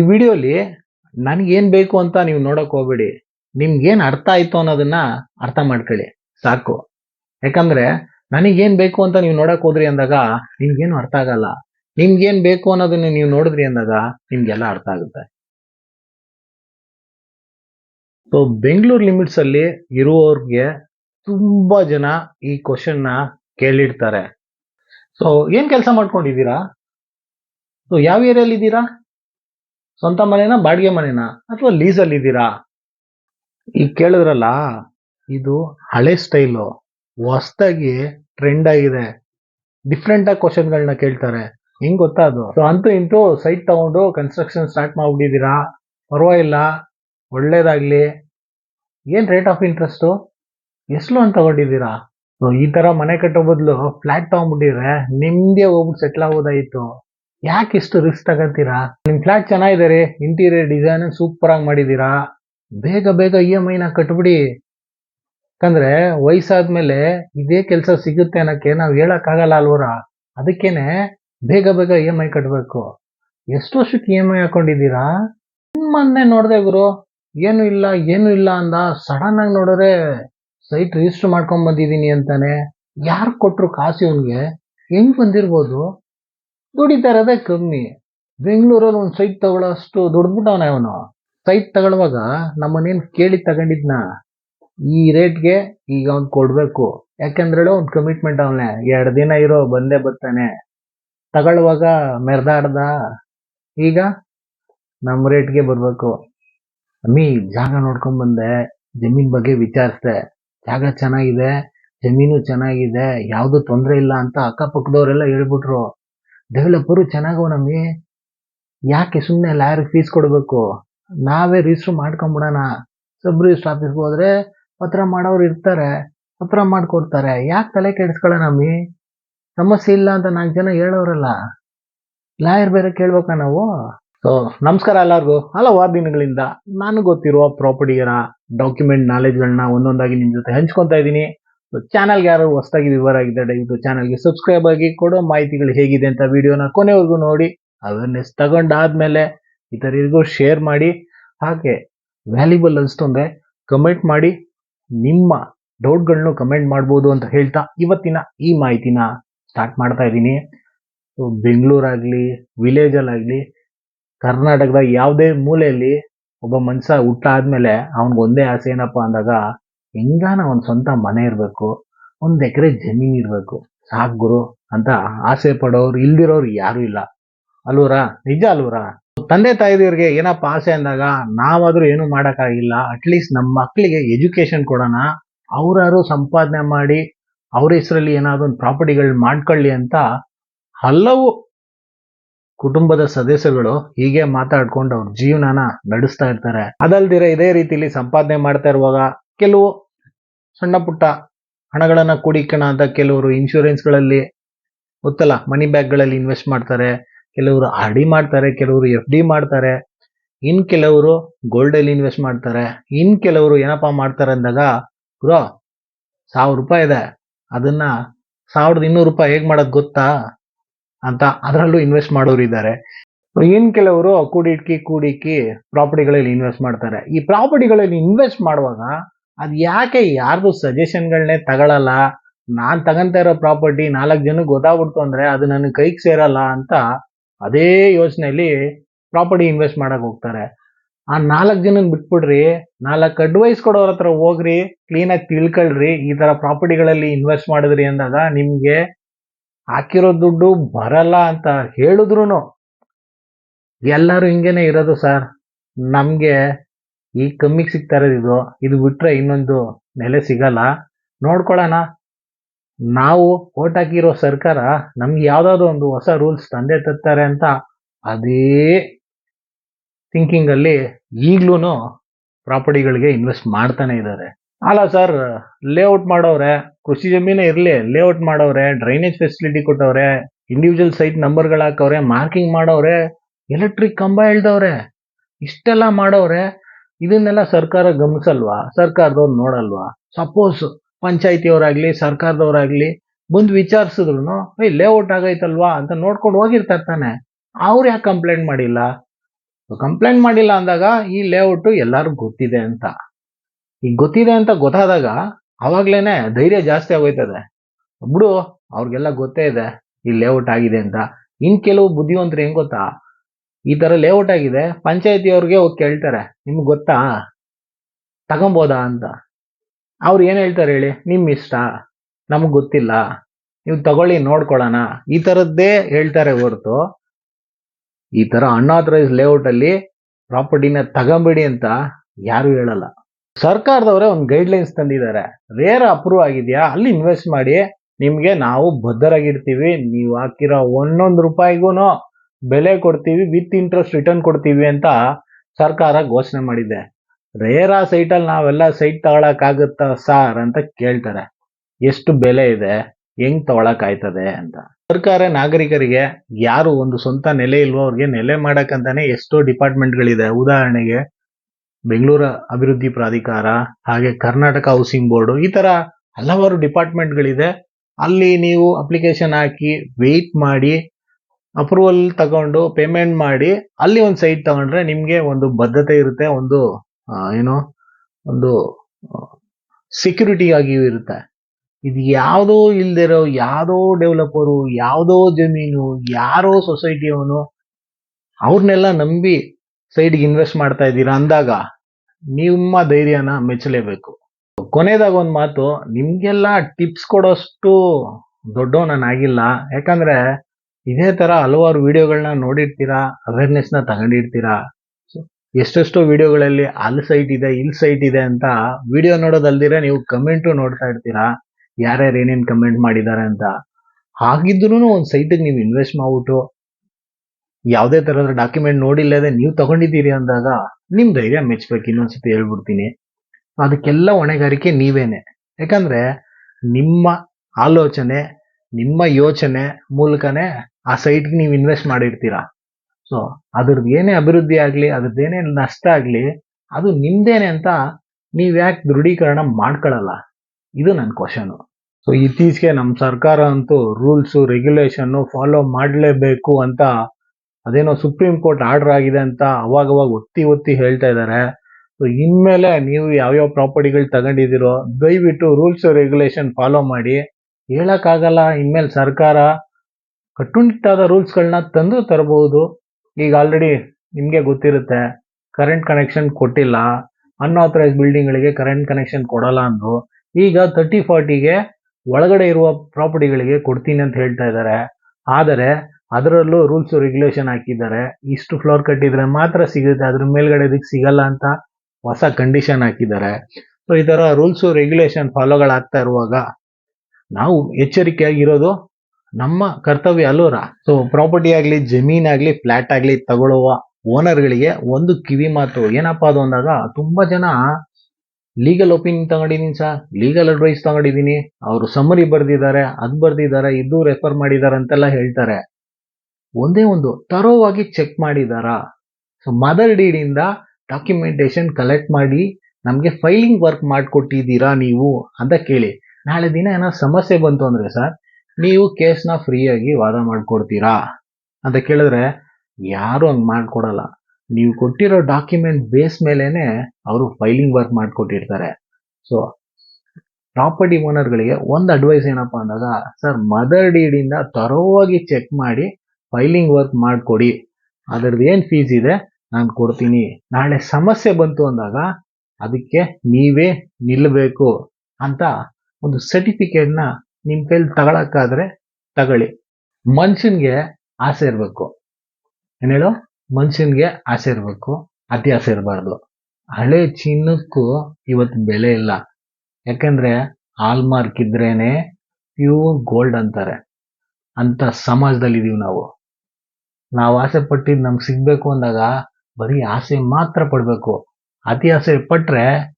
ಈ ವಿಡಿಯೋಲಿ ನನಗೇನು ಬೇಕು ಅಂತ ನೀವು ನೋಡಕ್ ಹೋಗ್ಬೇಡಿ. ನಿಮ್ಗೇನು ಅರ್ಥ ಆಯ್ತು ಅನ್ನೋದನ್ನ ಅರ್ಥ ಮಾಡ್ಕೊಳ್ಳಿ. ಸಾಕು. ಯಾಕಂದ್ರೆ ನನಗೇನು ಬೇಕು ಅಂತ ನೀವು ನೋಡಕ್ ಹೋದ್ರಿ ಅಂದಾಗ ನಿಮ್ಗೇನು ಅರ್ಥ ಆಗಲ್ಲ. ನಿಮ್ಗೇನು ಬೇಕು ಅನ್ನೋದನ್ನ ನೀವು ನೋಡಿದ್ರಿ ಅಂದಾಗ ನಿಮ್ಗೆಲ್ಲ ಅರ್ಥ ಆಗುತ್ತೆ. ಸೊ ಬೆಂಗಳೂರು ಲಿಮಿಟ್ಸ್ ಅಲ್ಲಿ ಇರುವವ್ರಿಗೆ ತುಂಬಾ ಜನ ಈ ಕ್ವಶನ್ನ ಕೇಳಿರ್ತಾರೆ. ಸೊ ಏನ್ ಕೆಲಸ ಮಾಡ್ಕೊಂಡಿದ್ದೀರಾ? ಸೊ ಯಾವ ಏರಿಯಲ್ಲಿ ಇದ್ದೀರಾ? ಸ್ವಂತ ಮನೆನಾ, ಬಾಡಿಗೆ ಮನೆನಾ, ಅಥವಾ ಲೀಸಲ್ಲಿ ಇದ್ದೀರಾ? ಈಗ ಕೇಳಿದ್ರಲ್ಲ, ಇದು ಹಳೆ ಸ್ಟೈಲು ಹೊಸ್ದಾಗಿ ಟ್ರೆಂಡ್ ಆಗಿದೆ. ಡಿಫ್ರೆಂಟ್ ಆಗಿ ಕ್ವಶನ್ಗಳನ್ನ ಕೇಳ್ತಾರೆ. ಹೆಂಗ್ ಗೊತ್ತಾ ಅದು? ಸೊ ಅಂತೂ ಇಂತೂ ಸೈಟ್ ತಗೊಂಡು ಕನ್ಸ್ಟ್ರಕ್ಷನ್ ಸ್ಟಾರ್ಟ್ ಮಾಡ್ಬಿಟ್ಟಿದ್ದೀರಾ? ಪರವಾಗಿಲ್ಲ. ಒಳ್ಳೇದಾಗ್ಲಿ. ಏನ್ ರೇಟ್ ಆಫ್ ಇಂಟ್ರೆಸ್ಟ್ ಎಷ್ಟು ಲೋನ್ ತಗೊಂಡಿದ್ದೀರಾ? ಸೊ ಈ ತರ ಮನೆ ಕಟ್ಟೋ ಬದಲು ಫ್ಲಾಟ್ ತಗೊಂಡ್ಬಿಟ್ಟಿದ್ರೆ ನಿಮ್ದೇ ಹೋಗ್ಬಿಟ್ಟು ಸೆಟ್ಲ್ ಆಗೋದಾಯ್ತು. ಯಾಕೆ ಇಷ್ಟು ರಿಸ್ಕ್ ತಗಂತೀರಾ? ನಿಮ್ ಫ್ಲಾಟ್ ಚೆನ್ನಾಗಿದೆ ಇಂಟೀರಿಯರ್ ಡಿಸೈನ್ ಸೂಪರ್ ಆಗಿ ಮಾಡಿದೀರಾ? ಬೇಗ ಬೇಗ ಇ ಎಂ ಐನ ಕಟ್ಬಿಡಿ. ಯಾಕಂದ್ರೆ ವಯಸ್ಸಾದ್ಮೇಲೆ ಇದೇ ಕೆಲಸ ಸಿಗುತ್ತೆ ಅನ್ನಕ್ಕೆ ನಾವು ಹೇಳಕ್ ಆಗಲ್ಲ ಅಲ್ವರ. ಅದಕ್ಕೇನೆ ಬೇಗ ಬೇಗ ಇ ಎಂ ಐ ಕಟ್ಬೇಕು. ಎಷ್ಟು ವರ್ಷಕ್ಕೆ ಇ ಎಂ ಐ ಹಾಕೊಂಡಿದ್ದೀರಾ? ನಿಮ್ಮನ್ನೇ ನೋಡ್ದೆ ಗುರು. ಏನು ಇಲ್ಲ ಏನು ಇಲ್ಲ ಅಂದ ಸಡನ್ ಆಗಿ ನೋಡಿದ್ರೆ ಸೈಟ್ ರಿಜಿಸ್ಟರ್ ಮಾಡ್ಕೊಂಡ್ ಬಂದಿದ್ದೀನಿ ಅಂತಾನೆ. ಯಾರು ಕೊಟ್ರು ಕಾಸಿ ಅವನಿಗೆ ಹೆಂಗ್ ಬಂದಿರ್ಬೋದು? ದುಡಿತಾ ಇರೋದೇ ಕಮ್ಮಿ. ಬೆಂಗಳೂರಲ್ಲಿ ಒಂದು ಸೈಟ್ ತಗೊಳ್ಳೋಷ್ಟು ದುಡ್ದ್ಬಿಟ್ಟವನ ಅವನು. ಸೈಟ್ ತಗೊಳ್ಳುವಾಗ ನಮ್ಮನೇನ್ ಕೇಳಿ ತಗೊಂಡಿದ್ನ? ಈ ರೇಟ್ಗೆ ಈಗ ಅವ್ನು ಕೊಡಬೇಕು. ಯಾಕಂದ್ರೆ ಒಂದು ಕಮಿಟ್ಮೆಂಟ್ ಅವನೇ. ಎರಡು ದಿನ ಇರೋ, ಬಂದೇ ಬರ್ತಾನೆ. ತಗೊಳ್ಳುವಾಗ ಮೆರ್ದಾಡ್ದ. ಈಗ ನಮ್ಮ ರೇಟ್ಗೆ ಬರಬೇಕು. ಅಮ್ಮಿ, ಜಾಗ ನೋಡ್ಕೊಂಡ್ ಬಂದೆ. ಜಮೀನ್ ಬಗ್ಗೆ ವಿಚಾರಿಸ್ದೆ. ಜಾಗ ಚೆನ್ನಾಗಿದೆ. ಜಮೀನು ಚೆನ್ನಾಗಿದೆ. ಯಾವುದು ತೊಂದರೆ ಇಲ್ಲ ಅಂತ ಅಕ್ಕಪಕ್ಕದವರೆಲ್ಲ ಹೇಳ್ಬಿಟ್ರು. ಡೆವಲಪರು ನಮಗೆ. ಯಾಕೆ ಸುಮ್ಮನೆ ಲಾಯರ್ ಫೀಸ್ ಕೊಡಬೇಕು? ನಾವೇ ರಿಜಿಸ್ಟರ್ ಮಾಡ್ಕೊಂಬಿಡೋಣ. ಸಬ್ ರಿಜಿಸ್ಟರ್ ಆಫೀಸ್ಗೆ ಹೋದ್ರೆ ಪತ್ರ ಮಾಡೋರು ಇರ್ತಾರೆ. ಪತ್ರ ಮಾಡಿಕೊಡ್ತಾರೆ. ಯಾಕೆ ತಲೆ ಕೆಡಿಸ್ಕೊಳ್ಳೋಣಮ್ಮಿ ಸಮಸ್ಯೆ ಇಲ್ಲ ಅಂತ ನಾಲ್ಕು ಜನ ಹೇಳೋರಲ್ಲ. ಲಾಯರ್ ಬೇರೆ ಕೇಳ್ಬೇಕಾ ನಾವು? ಸೊ ನಮಸ್ಕಾರ ಎಲ್ಲರಿಗೂ. ಹಲವಾರು ದಿನಗಳಿಂದ ನಾನು ಗೊತ್ತಿರುವ ಪ್ರಾಪರ್ಟಿಯರ ಡಾಕ್ಯುಮೆಂಟ್ ನಾಲೆಜ್ಗಳನ್ನ ಒಂದೊಂದಾಗಿ ನಿಮ್ಮ ಜೊತೆ ಹಂಚ್ಕೊತಾ ಇದ್ದೀನಿ. ಚಾನಲ್ಗೆ ಯಾರು ಹೊಸದಾಗಿ ವಿವರ ಆಗಿದ್ದಾರೆ ದಯವಿಟ್ಟು ಚಾನಲ್ಗೆ ಸಬ್ಸ್ಕ್ರೈಬ್ ಆಗಿ ಕೊಡೋ ಮಾಹಿತಿಗಳು ಹೇಗಿದೆ ಅಂತ ವಿಡಿಯೋನ ಕೊನೆವರೆಗೂ ನೋಡಿ. ಅವೇರ್ನೆಸ್ ತಗೊಂಡಾದ್ಮೇಲೆ ಇತರರಿಗೂ ಶೇರ್ ಮಾಡಿ. ಹಾಗೆ ವ್ಯಾಲ್ಯೂಬಲ್ ಅನಿಸ್ತು ಕಮೆಂಟ್ ಮಾಡಿ. ನಿಮ್ಮ ಡೌಟ್ಗಳನ್ನು ಕಮೆಂಟ್ ಮಾಡ್ಬೋದು ಅಂತ ಹೇಳ್ತಾ ಇವತ್ತಿನ ಈ ಮಾಹಿತಿನ ಸ್ಟಾರ್ಟ್ ಮಾಡ್ತಾ ಇದ್ದೀನಿ. ಬೆಂಗಳೂರಾಗಲಿ ವಿಲೇಜಲ್ಲಾಗಲಿ ಕರ್ನಾಟಕದ ಯಾವುದೇ ಮೂಲೆಯಲ್ಲಿ ಒಬ್ಬ ಮನುಷ್ಯ ಹುಟ್ಟಾದ್ಮೇಲೆ ಅವನಿಗೆ ಒಂದೇ ಆಸೆ ಏನಪ್ಪ ಅಂದಾಗ ಹೆಂಗಾನ ಒಂದು ಸ್ವಂತ ಮನೆ ಇರಬೇಕು, ಒಂದು ಎಕರೆ ಜಮೀನು ಇರಬೇಕು. ಸಾಕು ಗುರು ಅಂತ ಆಸೆ ಪಡೋರು ಇಲ್ದಿರೋರು ಯಾರು ಇಲ್ಲ. ಅಲ್ವರ ನಿಜ ಅಲ್ವರ ತಂದೆ ತಾಯಿದವ್ರಿಗೆ ಏನಪ್ಪ ಆಸೆ ಅಂದಾಗ ನಾವಾದರೂ ಏನು ಮಾಡೋಕ್ಕಾಗಿಲ್ಲ. ಅಟ್ಲೀಸ್ಟ್ ನಮ್ಮ ಮಕ್ಕಳಿಗೆ ಎಜುಕೇಶನ್ ಕೊಡೋಣ. ಅವರಾರು ಸಂಪಾದನೆ ಮಾಡಿ ಅವ್ರ ಹೆಸರಲ್ಲಿ ಏನಾದ್ರು ಒಂದು ಪ್ರಾಪರ್ಟಿಗಳು ಮಾಡ್ಕೊಳ್ಳಿ ಅಂತ ಹಲವು ಕುಟುಂಬದ ಸದಸ್ಯಗಳು ಹೀಗೆ ಮಾತಾಡ್ಕೊಂಡು ಅವ್ರ ಜೀವನನ ನಡೆಸ್ತಾ ಇರ್ತಾರೆ. ಅದಲ್ದಿರ ಇದೇ ರೀತಿಲಿ ಸಂಪಾದನೆ ಮಾಡ್ತಾ ಇರುವಾಗ ಕೆಲವು ಸಣ್ಣ ಪುಟ್ಟ ಹಣಗಳನ್ನ ಕೂಡಿಕೋಣ ಅಂತ ಕೆಲವರು ಇನ್ಶೂರೆನ್ಸ್ಗಳಲ್ಲಿ ಗೊತ್ತಲ್ಲ ಮನಿ ಬ್ಯಾಗ್ಗಳಲ್ಲಿ ಇನ್ವೆಸ್ಟ್ ಮಾಡ್ತಾರೆ, ಕೆಲವರು ಆರ್ ಡಿ ಮಾಡ್ತಾರೆ, ಕೆಲವರು ಎಫ್ ಡಿ ಮಾಡ್ತಾರೆ. ಇನ್ ಕೆಲವರು ಗೋಲ್ಡ್ ಅಲ್ಲಿ ಇನ್ವೆಸ್ಟ್ ಮಾಡ್ತಾರೆ. ಇನ್ ಕೆಲವರು ಏನಪ್ಪಾ ಮಾಡ್ತಾರೆ ಅಂದಾಗ ಬ್ರೋ ಸಾವಿರ ರೂಪಾಯಿ ಇದೆ. ಅದನ್ನ ಸಾವಿರದ ಇನ್ನೂರು ರೂಪಾಯಿ ಹೇಗ್ ಮಾಡೋದು ಗೊತ್ತಾ? ಅಂತ ಅದರಲ್ಲೂ ಇನ್ವೆಸ್ಟ್ ಮಾಡೋರು ಇದ್ದಾರೆ. ಇನ್ ಕೆಲವರು ಕೂಡಿಟ್ಕಿ ಕೂಡಿಕ್ಕಿ ಪ್ರಾಪರ್ಟಿಗಳಲ್ಲಿ ಇನ್ವೆಸ್ಟ್ ಮಾಡ್ತಾರೆ. ಈ ಪ್ರಾಪರ್ಟಿಗಳಲ್ಲಿ ಇನ್ವೆಸ್ಟ್ ಮಾಡುವಾಗ ಅದ್ ಯಾಕೆ ಯಾರ್ದು ಸಜೆಷನ್ಗಳನ್ನೇ ತಗೊಳಲ್ಲ? ನಾನು ತಗಂತ ಇರೋ ಪ್ರಾಪರ್ಟಿ ನಾಲ್ಕು ಜನಕ್ಕೆ ಗೊತ್ತಾಗ್ಬಿಡ್ತು ಅಂದರೆ ಅದು ನನ್ನ ಕೈಗೆ ಸೇರಲ್ಲ ಅಂತ ಅದೇ ಯೋಚನೆಯಲ್ಲಿ ಪ್ರಾಪರ್ಟಿ ಇನ್ವೆಸ್ಟ್ ಮಾಡೋಕೆ ಹೋಗ್ತಾರೆ. ಆ ನಾಲ್ಕು ಜನನ ಬಿಟ್ಬಿಡ್ರಿ, ನಾಲ್ಕು ಅಡ್ವೈಸ್ ಕೊಡೋರ ಹತ್ರ ಹೋಗ್ರಿ ಕ್ಲೀನಾಗಿ ತಿಳ್ಕೊಳ್ರಿ, ಈ ಥರ ಪ್ರಾಪರ್ಟಿಗಳಲ್ಲಿ ಇನ್ವೆಸ್ಟ್ ಮಾಡಿದ್ರಿ ಅಂದಾಗ ನಿಮಗೆ ಹಾಕಿರೋ ದುಡ್ಡು ಬರಲ್ಲ ಅಂತ ಹೇಳಿದ್ರು ಎಲ್ಲರೂ ಹಿಂಗೇನೆ ಇರೋದು ಸರ್. ನಮ್ಗೆ ಈ ಕಮ್ಮಿಗೆ ಸಿಗ್ತಾ ಇರೋದು ಇದು. ಇದು ಬಿಟ್ರೆ ಇನ್ನೊಂದು ನೆಲೆ ಸಿಗಲ್ಲ. ನೋಡ್ಕೊಳ್ಳೋಣ. ನಾವು ಓಟ್ ಹಾಕಿರೋ ಸರ್ಕಾರ ನಮ್ಗೆ ಯಾವ್ದಾದ್ರು ಒಂದು ಹೊಸ ರೂಲ್ಸ್ ತಂದೆ ತರ್ತಾರೆ ಅಂತ ಅದೇ ಥಿಂಕಿಂಗ್ ಅಲ್ಲಿ ಈಗ್ಲೂ ಪ್ರಾಪರ್ಟಿಗಳಿಗೆ ಇನ್ವೆಸ್ಟ್ ಮಾಡ್ತಾನೆ ಇದ್ದಾರೆ. ಅಲ್ಲ ಸರ್, ಲೇಔಟ್ ಮಾಡವ್ರೆ, ಕೃಷಿ ಜಮೀನೇ ಇರಲಿ, ಲೇಔಟ್ ಮಾಡವ್ರೆ, ಡ್ರೈನೇಜ್ ಫೆಸಿಲಿಟಿ ಕೊಟ್ಟವ್ರೆ ಇಂಡಿವಿಜುವಲ್ ಸೈಟ್ ನಂಬರ್ಗಳು ಹಾಕವ್ರೆ ಮಾರ್ಕಿಂಗ್ ಮಾಡವ್ರೆ ಎಲೆಕ್ಟ್ರಿಕ್ ಕಂಬ ಎಳ್ದವ್ರೆ, ಇಷ್ಟೆಲ್ಲ ಮಾಡವ್ರೆ ಇದನ್ನೆಲ್ಲ ಸರ್ಕಾರ ಗಮನಿಸಲ್ವಾ? ಸರ್ಕಾರದವ್ರು ನೋಡಲ್ವಾ? ಸಪೋಸ್ ಪಂಚಾಯತಿಯವರಾಗ್ಲಿ, ಸರ್ಕಾರದವರಾಗ್ಲಿ ಬಂದು ವಿಚಾರಿಸಿದ್ರು ಏ ಲೇಔಟ್ ಆಗೈತಲ್ವಾ? ಅಂತ ನೋಡ್ಕೊಂಡು ಹೋಗಿರ್ತಾರೆ ತಾನೆ. ಅವ್ರು ಯಾಕೆ ಕಂಪ್ಲೇಂಟ್ ಮಾಡಿಲ್ಲ? ಕಂಪ್ಲೇಂಟ್ ಮಾಡಿಲ್ಲ ಅಂದಾಗ ಈ ಲೇಔಟ್ ಎಲ್ಲರಿಗೂ ಗೊತ್ತಿದೆ ಅಂತ. ಈಗ ಗೊತ್ತಿದೆ ಅಂತ ಗೊತ್ತಾದಾಗ ಅವಾಗ್ಲೇನೆ ಧೈರ್ಯ ಜಾಸ್ತಿ ಆಗೋಯ್ತದೆ. ಬಿಡು, ಅವ್ರಿಗೆಲ್ಲ ಗೊತ್ತೇ ಇದೆ, ಈ ಲೇಔಟ್ ಆಗಿದೆ ಅಂತ. ಇನ್ ಕೆಲವು ಬುದ್ಧಿವಂತರು ಹೆಂಗ್ ಗೊತ್ತಾ? ಈ ತರ ಲೇಔಟ್ ಆಗಿದೆ. ಪಂಚಾಯತಿಯವ್ರಿಗೆ ಹೋಗಿ ಕೇಳ್ತಾರೆ, ನಿಮ್ಗೆ ಗೊತ್ತಾ? ತಗೊಂಬೋದಾ ಅಂತ. ಅವ್ರು ಏನು ಹೇಳ್ತಾರೆ ಹೇಳಿ? ನಿಮ್ಮ ಇಷ್ಟ, ನಮಗ್ ಗೊತ್ತಿಲ್ಲ, ನೀವು ತಗೊಳ್ಳಿ, ನೋಡ್ಕೊಳ್ಳೋಣ. ಈ ತರದ್ದೇ ಹೇಳ್ತಾರೆ ಹೊರತು. ಈ ತರ ಅನ್ಆಥರೈಸ್ ಲೇಔಟ್ ಅಲ್ಲಿ ಪ್ರಾಪರ್ಟಿನ ತಗೊಂಬಿಡಿ ಅಂತ ಯಾರು ಹೇಳಲ್ಲ. ಸರ್ಕಾರದವರೇ ಒಂದು ಗೈಡ್ಲೈನ್ಸ್ ತಂದಿದ್ದಾರೆ. ರೇರ್ ಅಪ್ರೂವ್ ಆಗಿದ್ಯಾ? ಅಲ್ಲಿ ಇನ್ವೆಸ್ಟ್ ಮಾಡಿ, ನಿಮಗೆ ನಾವು ಬದ್ಧರಾಗಿರ್ತೀವಿ. ನೀವು ಹಾಕಿರೋ ಒಂದೊಂದು ರೂಪಾಯಿಗೂ ಬೆಲೆ ಕೊಡ್ತೀವಿ ವಿತ್ ಇಂಟ್ರೆಸ್ಟ್ ರಿಟರ್ನ್ ಕೊಡ್ತೀವಿ ಅಂತ ಸರ್ಕಾರ ಘೋಷಣೆ ಮಾಡಿದೆ. ರೇರಾ ಸೈಟಲ್ಲಿ ನಾವೆಲ್ಲ ಸೈಟ್ ತಗೊಳಕ್ಕಾಗುತ್ತಾ ಸಾರ್ ಅಂತ ಕೇಳ್ತಾರೆ. ಎಷ್ಟು ಬೆಲೆ ಇದೆ, ಹೆಂಗ್ ತಗೊಳಕ್ ಆಯ್ತದೆ ಅಂತ. ಸರ್ಕಾರ ನಾಗರಿಕರಿಗೆ ಯಾರು ಒಂದು ಸ್ವಂತ ನೆಲೆ ಇಲ್ವೋ ಅವ್ರಿಗೆ ನೆಲೆ ಮಾಡಕ್ಕಂತಾನೆ ಎಷ್ಟೋ ಡಿಪಾರ್ಟ್ಮೆಂಟ್ಗಳಿದೆ ಉದಾಹರಣೆಗೆ ಬೆಂಗಳೂರು ಅಭಿವೃದ್ಧಿ ಪ್ರಾಧಿಕಾರ, ಹಾಗೆ ಕರ್ನಾಟಕ ಹೌಸಿಂಗ್ ಬೋರ್ಡ್ ಈ ತರ ಹಲವಾರು ಡಿಪಾರ್ಟ್ಮೆಂಟ್ಗಳಿದೆ ಅಲ್ಲಿ ನೀವು ಅಪ್ಲಿಕೇಶನ್ ಹಾಕಿ ವೆಯ್ಟ್ ಮಾಡಿ ಅಪ್ರೂವಲ್ ತಗೊಂಡು ಪೇಮೆಂಟ್ ಮಾಡಿ, ಅಲ್ಲಿ ಒಂದು ಸೈಟ್ ತಗೊಂಡ್ರೆ ನಿಮಗೆ ಒಂದು ಬದ್ಧತೆ ಇರುತ್ತೆ, ಒಂದು ಏನೋ ಒಂದು ಸೆಕ್ಯೂರಿಟಿ ಆಗಿ ಇರುತ್ತೆ. ಇದು ಯಾವುದೋ ಇಲ್ದಿರೋ ಯಾವುದೋ ಡೆವಲಪರು ಯಾವುದೋ ಜಮೀನು, ಯಾರೋ ಸೊಸೈಟಿಯವನು ಅವ್ರನ್ನೆಲ್ಲ ನಂಬಿ ಸೈಡ್ಗೆ ಇನ್ವೆಸ್ಟ್ ಮಾಡ್ತಾ ಇದ್ದೀರಾ ಅಂದಾಗ ನಿಮ್ಮ ಧೈರ್ಯನ ಮೆಚ್ಚಲೇಬೇಕು. ಕೊನೆದಾಗ ಒಂದು ಮಾತು, ನಿಮಗೆಲ್ಲ ಟಿಪ್ಸ್ ಕೊಡೋಷ್ಟು ದೊಡ್ಡವ ನಾನು ಆಗಿಲ್ಲ ಯಾಕಂದ್ರೆ ಇದೇ ತರ ಹಲವಾರು ವಿಡಿಯೋಗಳನ್ನ ನೋಡಿರ್ತೀರಾ ನ ತಗೊಂಡಿರ್ತೀರಾ. ಎಷ್ಟೆಷ್ಟೋ ವಿಡಿಯೋಗಳಲ್ಲಿ ಅಲ್ಲಿ ಸೈಟ್ ಇದೆ, ಇಲ್ಲಿ ಸೈಟ್ ಇದೆ ಅಂತ ವಿಡಿಯೋ ನೋಡೋದಲ್ದಿರ ನೀವು ಕಮೆಂಟು ನೋಡ್ತಾ ಇರ್ತೀರಾ, ಯಾರ್ಯಾರು ಏನೇನು ಕಮೆಂಟ್ ಮಾಡಿದ್ದಾರೆ ಅಂತ. ಹಾಗಿದ್ರು ಒಂದು ಸೈಟಿಗೆ ನೀವು ಇನ್ವೆಸ್ಟ್ ಮಾಡ್ಬಿಟ್ಟು ಯಾವುದೇ ಥರದ ಡಾಕ್ಯುಮೆಂಟ್ ನೋಡಿಲ್ಲದೆ ನೀವು ತಗೊಂಡಿದ್ದೀರಿ ಅಂದಾಗ ನಿಮ್ಮ ಧೈರ್ಯ ಮೆಚ್ಬೇಕು, ಇನ್ನೊಂದ್ಸತಿ ಹೇಳ್ಬಿಡ್ತೀನಿ. ಅದಕ್ಕೆಲ್ಲ ಹೊಣೆಗಾರಿಕೆ ನೀವೇನೆ. ಯಾಕಂದರೆ ನಿಮ್ಮ ಆಲೋಚನೆ, ನಿಮ್ಮ ಯೋಚನೆ ಮೂಲಕನೇ ಆ ಸೈಟ್ಗೆ ನೀವು ಇನ್ವೆಸ್ಟ್ ಮಾಡಿರ್ತೀರಾ. ಸೊ ಅದ್ರದ್ದು ಏನೇ ಅಭಿವೃದ್ಧಿ ಆಗಲಿ ಅದ್ರದ್ದು ಏನೇ ನಷ್ಟ ಆಗಲಿ, ಅದು ನಿಮ್ದೇನೆ ಅಂತ ನೀವು ಯಾಕೆ ದೃಢೀಕರಣ ಮಾಡ್ಕೊಳ್ಳಲ್ಲ ಇದು ನನ್ನ ಕ್ವಶನು ಸೊ ಇತ್ತೀಚೆಗೆ ನಮ್ಮ ಸರ್ಕಾರ ಅಂತೂ ರೂಲ್ಸು ರೆಗ್ಯುಲೇಷನ್ನು ಫಾಲೋ ಮಾಡಲೇಬೇಕು ಅಂತ ಅದೇನೋ ಸುಪ್ರೀಂ ಕೋರ್ಟ್ ಆರ್ಡರ್ ಆಗಿದೆ ಅಂತ ಅವಾಗವಾಗ ಒತ್ತಿ ಒತ್ತಿ ಹೇಳ್ತಾ ಇದ್ದಾರೆ ಸೊ ಇನ್ಮೇಲೆ ನೀವು ಯಾವ್ಯಾವ ಪ್ರಾಪರ್ಟಿಗಳು ತಗೊಂಡಿದ್ದೀರೋ, ದಯವಿಟ್ಟು ರೂಲ್ಸ್ ರೆಗ್ಯುಲೇಷನ್ ಫಾಲೋ ಮಾಡಿ. ಹೇಳೋಕ್ಕಾಗಲ್ಲ, ಇನ್ಮೇಲೆ ಸರ್ಕಾರ ಕಟ್ಟುನಿಟ್ಟಾದ ರೂಲ್ಸ್ಗಳನ್ನ ತಂದು ತರಬಹುದು. ಈಗ ಆಲ್ರೆಡಿ ನಿಮಗೆ ಗೊತ್ತಿರುತ್ತೆ, ಕರೆಂಟ್ ಕನೆಕ್ಷನ್ ಕೊಟ್ಟಿಲ್ಲ ಅನ್ಆಥರೈಸ್ ಬಿಲ್ಡಿಂಗ್ಗಳಿಗೆ ಕರೆಂಟ್ ಕನೆಕ್ಷನ್ ಕೊಡಲ್ಲ ಅಂದರು ಈಗ ತರ್ಟಿ ಫಾರ್ಟಿಗೆ ಒಳಗಡೆ ಇರುವ ಪ್ರಾಪರ್ಟಿಗಳಿಗೆ ಕೊಡ್ತೀನಿ ಅಂತ ಹೇಳ್ತಾ ಇದ್ದಾರೆ. ಆದರೆ ಅದರಲ್ಲೂ ರೂಲ್ಸ್ ರೆಗ್ಯುಲೇಷನ್ ಹಾಕಿದ್ದಾರೆ. ಇಷ್ಟು ಫ್ಲೋರ್ ಕಟ್ಟಿದ್ರೆ ಮಾತ್ರ ಸಿಗುತ್ತೆ, ಅದ್ರ ಮೇಲ್ಗಡೆ ಇದಕ್ಕೆ ಸಿಗಲ್ಲ ಅಂತ ಹೊಸ ಕಂಡೀಷನ್ ಹಾಕಿದ್ದಾರೆ. ಸೊ ಈ ಥರ ರೂಲ್ಸ್ ರೆಗ್ಯುಲೇಷನ್ ಫಾಲೋಗಳಾಗ್ತಾ ಇರುವಾಗ ನಾವು ಎಚ್ಚರಿಕೆಯಾಗಿರೋದು ನಮ್ಮ ಕರ್ತವ್ಯ ಅಲ್ಲೂರ ಸೊ ಪ್ರಾಪರ್ಟಿ ಆಗಲಿ, ಜಮೀನ್ ಫ್ಲ್ಯಾಟ್ ಆಗ್ಲಿ ತಗೊಳ್ಳುವ ಓನರ್ಗಳಿಗೆ ಒಂದು ಕಿವಿ ಮಾತು. ಏನಪ್ಪಾ ಅದು ಅಂದಾಗ, ತುಂಬಾ ಜನ ಲೀಗಲ್ ಒಪಿನಿಯನ್ ತಗೊಂಡಿದ್ದೀನಿ ಸರ್ ಲೀಗಲ್ ಅಡ್ವೈಸ್ ತಗೊಂಡಿದ್ದೀನಿ ಅವರು ಸಮ್ಮರಿ ಬರ್ದಿದ್ದಾರೆ, ಅದು ಬರ್ದಿದ್ದಾರೆ, ಇದು ರೆಫರ್ ಮಾಡಿದ್ದಾರೆ ಅಂತೆಲ್ಲ ಹೇಳ್ತಾರೆ. ಒಂದೇ ಒಂದು, ತರೋವಾಗಿ ಚೆಕ್ ಮಾಡಿದಾರಾ? ಸೊ ಮದರ್ ಡೀಡ್ ಇಂದ ಡಾಕ್ಯುಮೆಂಟೇಶನ್ ಕಲೆಕ್ಟ್ ಮಾಡಿ, ನಮಗೆ ಫೈಲಿಂಗ್ ವರ್ಕ್ ಮಾಡಿಕೊಟ್ಟಿದ್ದೀರಾ ನೀವು ಅಂತ ಕೇಳಿ. ನಾಳೆ ದಿನ ಏನಾದ್ರು ಸಮಸ್ಯೆ ಬಂತು ಅಂದ್ರೆ ಸರ್ ನೀವು ಕೇಸ್ನ ಫ್ರೀಯಾಗಿ ವಾದ ಮಾಡಿಕೊಡ್ತೀರಾ? ಅಂತ ಕೇಳಿದ್ರೆ, ಯಾರು ಹಂಗೆ ಮಾಡಿಕೊಡಲ್ಲ. ನೀವು ಕೊಟ್ಟಿರೋ ಡಾಕ್ಯುಮೆಂಟ್ ಬೇಸ್ ಮೇಲೇ ಅವರು ಫೈಲಿಂಗ್ ವರ್ಕ್ ಮಾಡಿಕೊಟ್ಟಿರ್ತಾರೆ. ಸೊ, ಪ್ರಾಪರ್ಟಿ ಓನರ್ಗಳಿಗೆ ಒಂದು ಅಡ್ವೈಸ್ ಏನಪ್ಪ ಅಂದಾಗ, ಸರ್, ಮದರ್ ಡೀಡ್ ಇಂದ ತರೋವಾಗಿ ಚೆಕ್ ಮಾಡಿ ಫೈಲಿಂಗ್ ವರ್ಕ್ ಮಾಡಿಕೊಡಿ. ಅದರದ್ದು ಏನು ಫೀಸ್ ಇದೆ, ನಾನು ಕೊಡ್ತೀನಿ. ನಾಳೆ ಸಮಸ್ಯೆ ಬಂತು ಅಂದಾಗ, ಅದಕ್ಕೆ ನೀವೇ ನಿಲ್ಲಬೇಕು ಅಂತ ಒಂದು ಸರ್ಟಿಫಿಕೇಟ್ನ ನಿಮ್ ಕೈಲಿ ತಗೊಳಕ್ಕಾದ್ರೆ ತಗೊಳ್ಳಿ. ಮನುಷ್ಯನಿಗೆ ಆಸೆ ಇರಬೇಕು. ಏನು ಹೇಳು? ಮನುಷ್ಯನಿಗೆ ಆಸೆ ಇರಬೇಕು. ಅತಿ ಆಸೆ ಇರಬಾರ್ದು. ಹಳೆ ಚಿನ್ನಕ್ಕೂ ಇವತ್ತು ಬೆಲೆ ಇಲ್ಲ. ಯಾಕಂದ್ರೆ ಹಾಲ್ಮಾರ್ಕ್ ಇದ್ರೇನೆ ಪ್ಯೂರ್ ಗೋಲ್ಡ್ ಅಂತಾರೆ. ಅಂತ ಸಮಾಜದಲ್ಲಿ ಇದೀವಿ ನಾವು. ನಾವು ಆಸೆ ಪಟ್ಟಿದ್ದು ನಮ್ಗೆ ಸಿಗಬೇಕು ಅಂದಾಗ ಬರೀ ಆಸೆ ಮಾತ್ರ ಪಡಬೇಕು. ಅತಿ ಆಸೆ ಪಟ್ರೆ